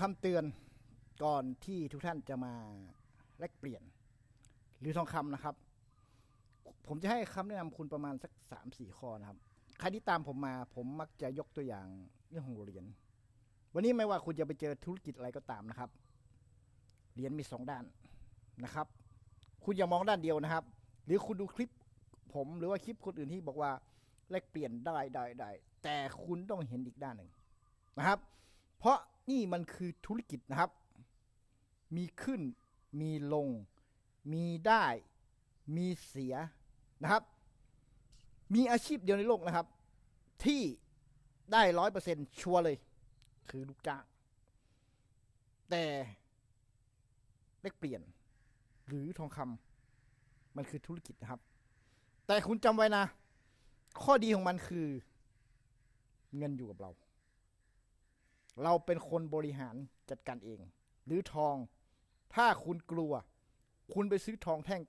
คำเตือนก่อนที่ทุกท่านจะมาแลกเปลี่ยน หรือทองคำนะครับ ผมจะให้คำแนะนำคุณประมาณสักสามสี่ข้อนะครับใครที่ตามผมมา ผมมักจะยกตัวอย่างเรื่องของเหรียญวันนี้ไม่ว่าคุณจะไปเจอธุรกิจอะไรก็ตามนะครับเหรียญมีสองด้านนะครับ คุณอย่ามองด้านเดียวนะครับ หรือคุณดูคลิปผมหรือว่าคลิปคนอื่นที่บอกว่าแลกเปลี่ยนได้ได้ได้แต่คุณต้องเห็นอีกด้านหนึ่งนะครับ เพราะ นี่มันคือธุรกิจนะครับ มีขึ้น มีลง มีได้ มีเสียนะครับ มีอาชีพเดียวในโลกนะครับ ที่ได้ร้อยเปอร์เซ็นชัวร์เลย คือลูกจ้าง แต่เลกเปลี่ยน หรือทองคำมันคือธุรกิจนะครับ แต่คุณจำไว้นะ ข้อดีของมันคือ เงินอยู่กับเรา เราเป็นคนบริหารจัดการเอง หรือทอง ถ้าคุณกลัว คุณไปซื้อทองแท่ง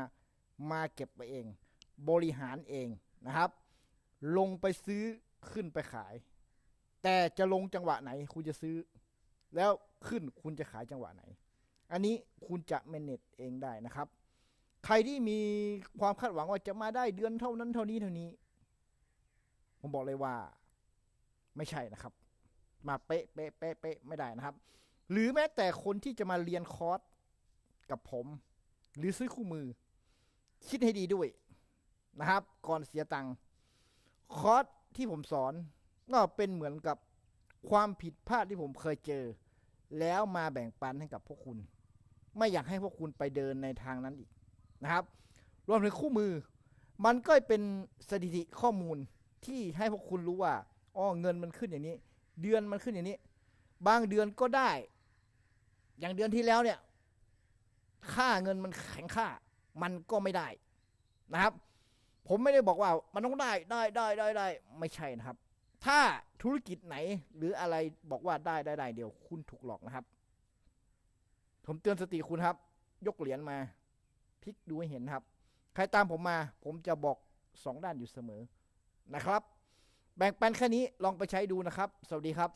96.5 มาเก็บไปเอง บริหารเองนะครับ ลงไปซื้อขึ้นไปขาย แต่จะลงจังหวะไหน คุณจะซื้อ แล้วขึ้นคุณจะขายจังหวะไหน อันนี้คุณจะเมเนจเองได้นะครับ ใครที่มีความคาดหวังว่าจะมาได้เดือนเท่านั้นเท่านี้เท่านี้ ผมบอกเลยว่า ไม่ใช่นะครับ มาเป๊ะเป๊ะเป๊ะเป๊ะไม่ได้นะครับ หรือแม้แต่คนที่จะมาเรียนคอร์สกับผม หรือซื้อคู่มือ คิดให้ดีด้วยนะครับ ก่อนเสียตังค์คอร์สที่ผมสอน ก็เป็นเหมือนกับความผิดพลาดที่ผมเคยเจอ แล้วมาแบ่งปันให้กับพวกคุณ ไม่อยากให้พวกคุณไปเดินในทางนั้นอีกนะครับ รวมถึงคู่มือ มันก็เป็นสถิติข้อมูลที่ให้พวกคุณรู้ว่าอ๋อเงินมันขึ้นอย่างนี้ เดือนมันขึ้นอย่างนี้ บางเดือนก็ได้ อย่างเดือนที่แล้วเนี่ย ค่าเงินมันแข็งค่า มันก็ไม่ได้นะครับ ผมไม่ได้บอกว่ามันต้องได้ได้ได้ได้ได้ไม่ใช่นะครับ ถ้าธุรกิจไหนหรืออะไรบอกว่าได้ได้ได้เดี๋ยวคุณถูกหลอกนะครับ ผมเตือนสติคุณครับ ยกเหรียญมาพลิกดูให้เห็นครับ ใครตามผมมา ผมจะบอกสองด้านอยู่เสมอนะครับ แบ่งปันแค่นี้ลองไปใช้ดูนะครับ สวัสดีครับ